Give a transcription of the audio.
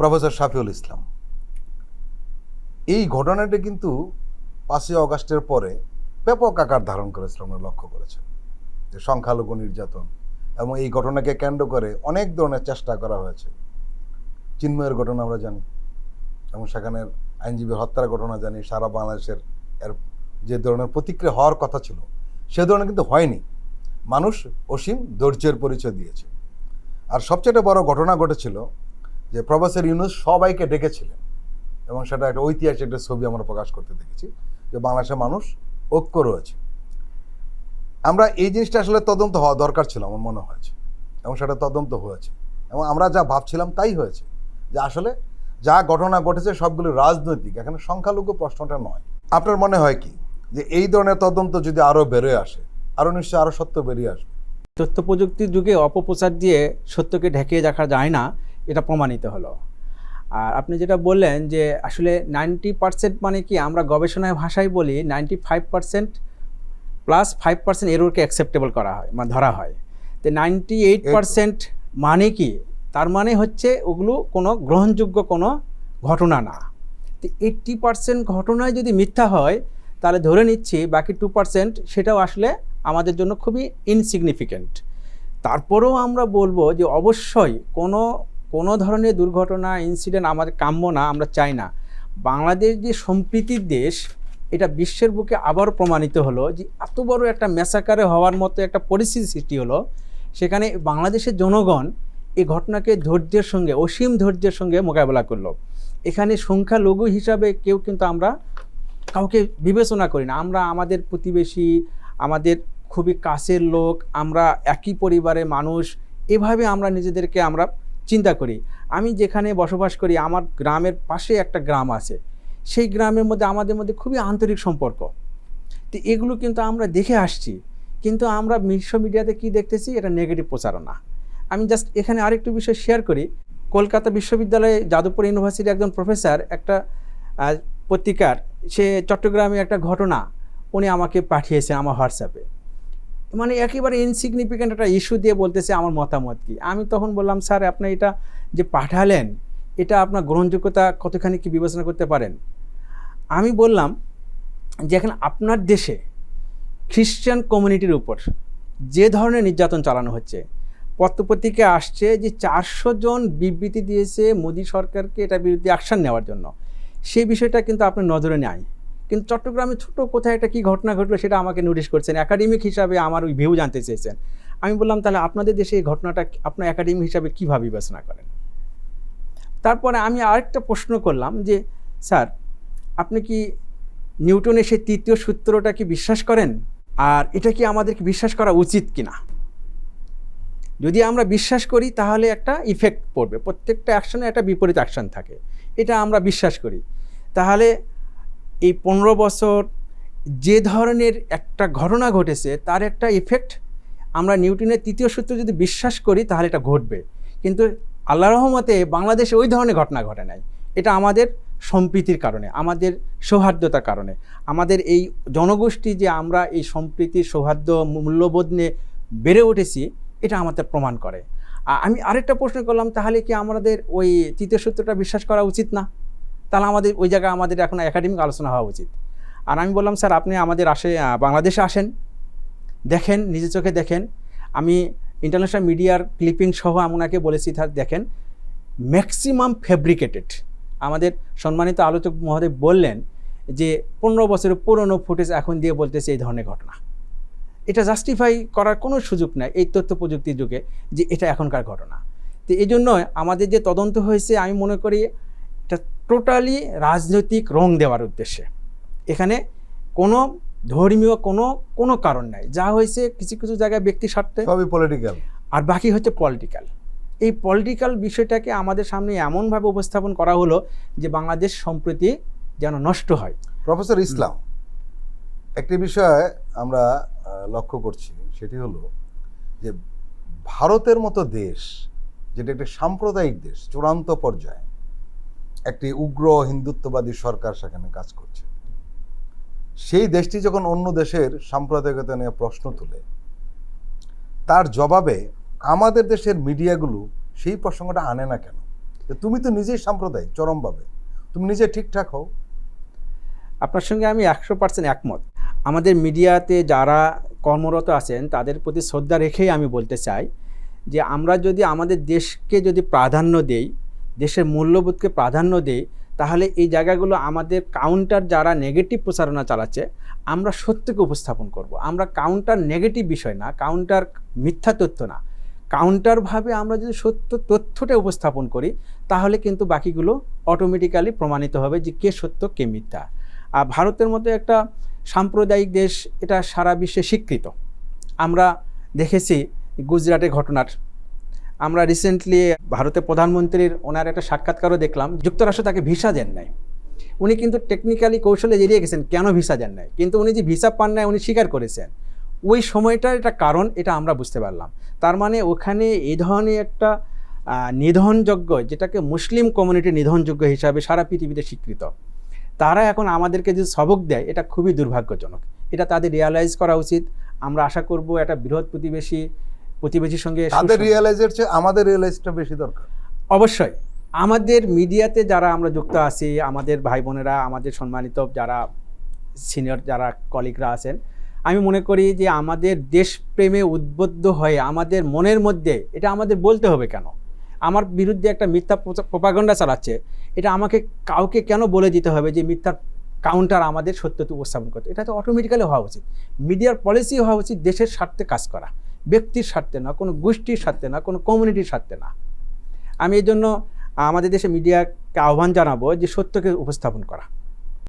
Professor Shafiul ইসলাম। এই ঘটনাটি কিন্তু পাঁচই অগাস্টের পরে ব্যাপক আকার ধারণ করেছিল আমরা লক্ষ্য করেছেন যে সংখ্যালঘু নির্যাতন এবং এই ঘটনাকে কেন্দ্র করে অনেক ধরনের চেষ্টা করা হয়েছে। চিন্ময়ের ঘটনা আমরা জানি এবং সেখানে আইনজীবী হত্যার ঘটনা জানি, সারা বাংলাদেশের এর যে ধরনের প্রতিক্রিয়া হওয়ার কথা ছিল, সে ধরনের কিন্তু হয়নি। মানুষ অসীম ধৈর্যের পরিচয় দিয়েছে। আর সবচেয়ে বড় ঘটনা ঘটেছিল যে প্রফেসর ইউনুস সবাইকে ডেকেছিলেন। এবং সেটা একটা ঐতিহাসিক একটা ছবি আমরা প্রকাশ করতে দেখেছি যে বাংলাদেশের মানুষ ঐক্য রয়েছে। আমরা এই জিনিসটা আসলে তদন্ত হওয়া দরকার ছিল আমার মনে হয়েছে। এবং সেটা তদন্ত হয়েছে। এবং আমরা যা ভাবছিলাম তাই হয়েছে যে আসলে যা ঘটনা ঘটেছে সবগুলো রাজনৈতিক, এখানে সংখ্যালঘু প্রশ্নটা নয়। আপনার মনে হয় কি যে এই ধরনের তদন্ত যদি আরও বেরোয় আসে আরও নিশ্চয়ই আরও সত্য বেরিয়ে আসবে? তথ্য প্রযুক্তির যুগে অপপ্রচার দিয়ে সত্যকে ঢেকিয়ে রাখা যায় না। এটা প্রমাণিত হলো। আর আপনি যেটা বললেন যে আসলে নাইনটি পার্সেন্ট মানে কি আমরা গবেষণায় ভাষায় বলি ninety five percent plus five percent এরোরকে acceptable করা হয় মানে ধরা হয়। তো নাইনটি এইট পার্সেন্ট মানে কি? তার মানে হচ্ছে ওগুলো কোনো গ্রহণযোগ্য কোনো ঘটনা না। তো এইট্টি পার্সেন্ট ঘটনায় যদি মিথ্যা হয়, তাহলে ধরে নিচ্ছি বাকি টু পার্সেন্ট সেটাও আসলে আমাদের জন্য খুবই ইনসিগনিফিকেন্ট তারপরেও আমরা বলব যে অবশ্যই কোনো কোনো ধরনের দুর্ঘটনা ইনসিডেন্ট আমাদের কাম্য না, আমরা চাই না। বাংলাদেশ যে সম্প্রীতির দেশ, এটা বিশ্বের বুকে আবারও প্রমাণিত হলো যে এত বড় একটা মেসাকারে হওয়ার মতো একটা পরিস্থিতি সৃষ্টি হলো। সেখানে বাংলাদেশের জনগণ এই ঘটনাকে ধৈর্যের সঙ্গে, অসীম ধৈর্যের সঙ্গে মোকাবেলা করল। এখানে সংখ্যালঘু হিসাবে কেউ কিন্তু আমরা কাউকে বিবেচনা করি না। আমরা আমাদের প্রতিবেশী, আমাদের খুবই কাছের লোক, আমরা একই পরিবারের মানুষ, এভাবে আমরা নিজেদেরকে আমরা চিন্তা করি। আমি যেখানে বসবাস করি, আমার গ্রামের পাশে একটা গ্রাম আছে। সেই গ্রামের মধ্যে আমাদের মধ্যে খুবই আন্তরিক সম্পর্ক। তো এগুলো কিন্তু আমরা দেখে আসছি। কিন্তু আমরা বিশ্ব মিডিয়াতে কি দেখতেছি? এটা নেগেটিভ প্রচারণা। আমি জাস্ট এখানে আরেকটু বিষয় শেয়ার করি। কলকাতা বিশ্ববিদ্যালয়ে যাদবপুর ইউনিভার্সিটির একজন প্রফেসর একটা পত্রিকার, সে চট্টগ্রামে একটা ঘটনা উনি আমাকে পাঠিয়েছেন আমার হোয়াটসঅ্যাপে মানে একেবারে ইনসিগনিফিক্যান্ট একটা ইস্যু দিয়ে বলতেছে আমার মতামত কি? আমি তখন বললাম, স্যার, আপনি এটা যে পাঠালেন, এটা আপনার গ্রহণযোগ্যতা কতখানি কি বিবেচনা করতে পারেন? আমি বললাম যে এখন আপনার দেশে খ্রিশ্চান কমিউনিটির উপর যে ধরনের নির্যাতন চালানো হচ্ছে, পত্রপত্রিকা আসছে যে চারশো জন বিবৃতি দিয়েছে মোদী সরকারকে এটা বিরুদ্ধে অ্যাকশন নেওয়ার জন্য। সেই বিষয়টা কিন্তু আপনার নজরে নেয় কিন্তু চট্টগ্রামে ছোট কোথায় একটা কী ঘটনা ঘটলো সেটা আমাকে নোটিশ করছেন। একাডেমিক হিসাবে আমার ওই ভিউ জানতে চেয়েছেন। আমি বললাম, তাহলে আপনাদের দেশে এই ঘটনাটা আপনার একাডেমিক হিসাবে কীভাবে বিবেচনা করেন? তারপরে আমি আরেকটা প্রশ্ন করলাম যে, স্যার, আপনি কি নিউটনের সেই তৃতীয় সূত্রটা কি বিশ্বাস করেন? আর এটা কি আমাদেরকে বিশ্বাস করা উচিত কি না যদি আমরা বিশ্বাস করি, তাহলে একটা ইফেক্ট পড়বে। প্রত্যেকটা অ্যাকশনে একটা বিপরীত অ্যাকশন থাকে। এটা আমরা বিশ্বাস করি। তাহলে এই পনেরো বছর যে ধরনের একটা ঘটনা ঘটেছে, তার একটা ইফেক্ট আমরা নিউটনের তৃতীয় সূত্র যদি বিশ্বাস করি, তাহলে এটা ঘটবে। কিন্তু আল্লাহ রহমতে বাংলাদেশে ওই ধরনের ঘটনা ঘটে নাই। এটা আমাদের সম্প্রীতির কারণে, আমাদের সৌহার্দ্যতার কারণে। আমাদের এই জনগোষ্ঠী যে আমরা এই সম্প্রীতির সৌহার্দ্য মূল্যবোধ নিয়ে বেড়ে উঠেছি, এটা আমাদের প্রমাণ করে। আমি আরেকটা প্রশ্ন করলাম, তাহলে কি আমাদের ওই তৃতীয় সূত্রটা বিশ্বাস করা উচিত না? তাহলে আমাদের, ওই জায়গায় আমাদের এখন একাডেমিক আলোচনা হওয়া উচিত। আর আমি বললাম, স্যার, আপনি আমাদের আসে বাংলাদেশে আসেন, দেখেন, নিজের চোখে দেখেন। আমি ইন্টারন্যাশনাল মিডিয়ার ক্লিপিং সহ আপনাকে বলেছি, স্যার, দেখেন ম্যাক্সিমাম ফেব্রিকেটেড আমাদের সম্মানিত আলোচক মহোদয় বললেন যে, পনেরো বছরের পুরনো ফুটেজ এখন দিয়ে বলতেছে এই ধরনের ঘটনা। এটা জাস্টিফাই করার কোনো সুযোগ নাই এই তথ্য প্রযুক্তির যুগে যে, এটা এখনকার ঘটনা। তো এই জন্য আমাদের যে তদন্ত হয়েছে, আমি মনে করি এটা টোটালি রাজনৈতিক রং দেওয়ার উদ্দেশ্যে। এখানে কোনো ধর্মীয় কোনো কোনো কারণ নাই। যা হয়েছে কিছু কিছু জায়গায় ব্যক্তি স্বার্থে। সবই পলিটিক্যাল আর বাকি হচ্ছে পলিটিক্যাল এই পলিটিক্যাল বিষয়টাকে আমাদের সামনে এমনভাবে উপস্থাপন করা হলো যে বাংলাদেশ সম্প্রতি যেন নষ্ট হয়। প্রফেসর ইসলাম একটি বিষয় আমরা লক্ষ্য করছি। সেটি হলো যে ভারতের মতো দেশ যেটা একটি সাম্প্রদায়িক দেশ চূড়ান্ত পর্যায়ে একটি উগ্র হিন্দুত্ববাদী সরকার সেখানে কাজ করছে। সেই দেশটি যখন অন্য দেশের সাম্প্রদায়িকতা নিয়ে প্রশ্ন তুলে, তার জবাবে আমাদের দেশের মিডিয়াগুলো সেই প্রসঙ্গটা আনে না কেন? তুমি তো নিজেই সাম্প্রদায়িক, চরমভাবে। তুমি নিজে ঠিকঠাক হও। আপনার সঙ্গে আমি একশো পার্সেন্ট একমত। আমাদের মিডিয়াতে যারা কর্মরত আছেন, তাদের প্রতি শ্রদ্ধা রেখেই আমি বলতে চাই যে, আমরা যদি আমাদের দেশকে যদি প্রাধান্য দেই দেশের মূল্যবোধকে প্রাধান্য দেই, তাহলে এই জায়গাগুলো আমাদের কাউন্টার যারা নেগেটিভ প্রচারণা চালাচ্ছে, আমরা সত্যকে উপস্থাপন করব। আমরা কাউন্টার নেগেটিভ বিষয় না কাউন্টার মিথ্যা তথ্য না। কাউন্টারভাবে আমরা যদি সত্য তথ্যটা উপস্থাপন করি, তাহলে কিন্তু বাকিগুলো অটোমেটিক্যালি প্রমাণিত হবে যে কে সত্য, কে মিথ্যা। আর ভারতের মতো একটা সাম্প্রদায়িক দেশ, এটা সারা বিশ্বে স্বীকৃত। আমরা দেখেছি গুজরাটের ঘটনার আমরা রিসেন্টলি ভারতের প্রধানমন্ত্রীর ওনার একটা সাক্ষাৎকারও দেখলাম। যুক্তরাষ্ট্র তাকে ভিসা দেন নাই। উনি কিন্তু টেকনিক্যালি কৌশলে এড়িয়ে গেছেন, কেন ভিসা দেন নাই? কিন্তু উনি যে ভিসা পান নাই, উনি স্বীকার করেছেন। ওই সময়টার একটা কারণ, এটা আমরা বুঝতে পারলাম। তার মানে ওখানে এই ধরনের একটা নিধনযোগ্য যেটাকে মুসলিম কমিউনিটি নিধনযোগ্য হিসাবে সারা পৃথিবীতে স্বীকৃত, তারা এখন আমাদেরকে যে সবক দেয়, এটা খুবই দুর্ভাগ্যজনক। এটা তাদের রিয়ালাইজ করা উচিত। আমরা আশা করব একটা বৃহৎ প্রতিবেশী প্রতিবেশীর সঙ্গে তাদের রিয়েলাইজের চেয়ে আমাদের রিয়েলাইজটা বেশি দরকার। অবশ্যই। আমাদের মিডিয়াতে যারা আমরা যুক্ত আছি আমাদের ভাই বোনেরা আমাদের সম্মানিত যারা সিনিয়র যারা কলিগরা আছেন আমি মনে করি যে আমাদের দেশপ্রেমে উদ্বুদ্ধ হয়ে আমাদের মনের মধ্যে এটা আমাদের বলতে হবে কেন? আমার বিরুদ্ধে একটা মিথ্যা প্রপাগণ্ডা চালাচ্ছে এটা আমাকে কাউকে কেন বলে দিতে হবে যে মিথ্যার কাউন্টার আমাদের সত্যতে উপস্থাপন করতে? এটা তো অটোমেটিক্যালি হওয়া উচিত। মিডিয়ার পলিসি হওয়া উচিত দেশের স্বার্থে কাজ করা। ব্যক্তির স্বার্থে না, কোনো গোষ্ঠীর স্বার্থে না, কোনো কমিউনিটির স্বার্থে না। আমি এই জন্য আমাদের দেশে মিডিয়াকে আহ্বান জানাব যে সত্যকে উপস্থাপন করা।